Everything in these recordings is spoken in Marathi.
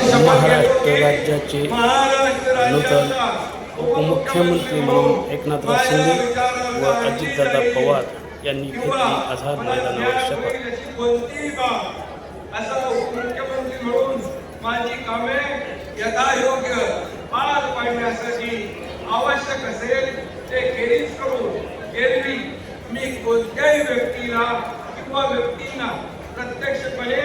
महाराष्ट्र राज्याचे नूतन उपमुख्यमंत्री म्हणून एकनाथराव शिंदे व अजितदादा पवार यांनी घेतली आझाद मैदानावर शपथ. आवश्यक असेल ते खेरीज करून एरवी मी कोणत्याही व्यक्तीला किंवा व्यक्तींना प्रत्यक्षपणे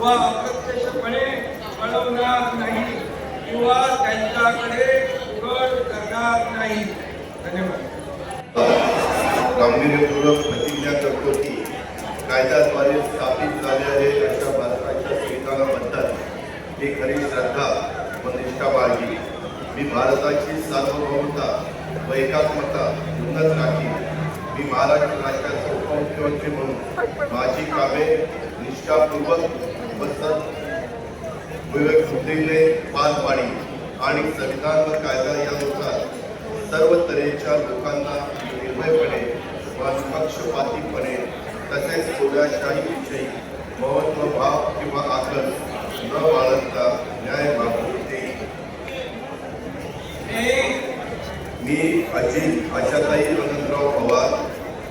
व अप्रत्यक्षपणे कळवणार नाही किंवा त्यांच्याकडे उघड करणार नाही. धन्यवाद. गांभीर्यपूर्वक प्रतिज्ञा करतो की कायद्याद्वारे स्थापित झालेले अशा भारताच्या संविधानाबद्दल मी खरी श्रद्धा व निष्ठा बाळगी मी भारताची सार्वभौमता व एकात्मता म्हणूनच राखी. मी महाराष्ट्र राज्याचे उपमुख्यमंत्री म्हणून माझी कामे निष्ठापूर्वक व सत विवेकबुद्धीने पार पाडी आणि संविधान व कायदा यानुसार सर्व तऱ्हेच्या लोकांना निर्भयपणे व निपक्षपातीपणे तसेच कोल्याशाहीविषयी विषयी मी अजित आशाताई आनंदराव पवार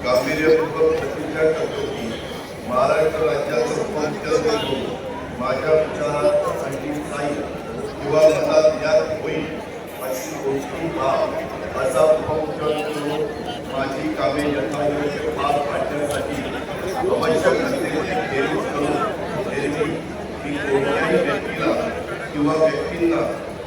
गांभीर्यपूर्वक प्रतिज्ञा करतो की महाराष्ट्र राज्याचं उपमुख्यमंत्री माझ्या विचारात अंतिम किंवा मला ज्ञात होईल अशी गोष्टी भाव असा उपमुख्यमंत्री माझी कामे यथायोग्य पार पाडण्यासाठी आवश्यक असलेली बेरीज करून एरवी मी कोणत्याही व्यक्तीला किंवा व्यक्तींना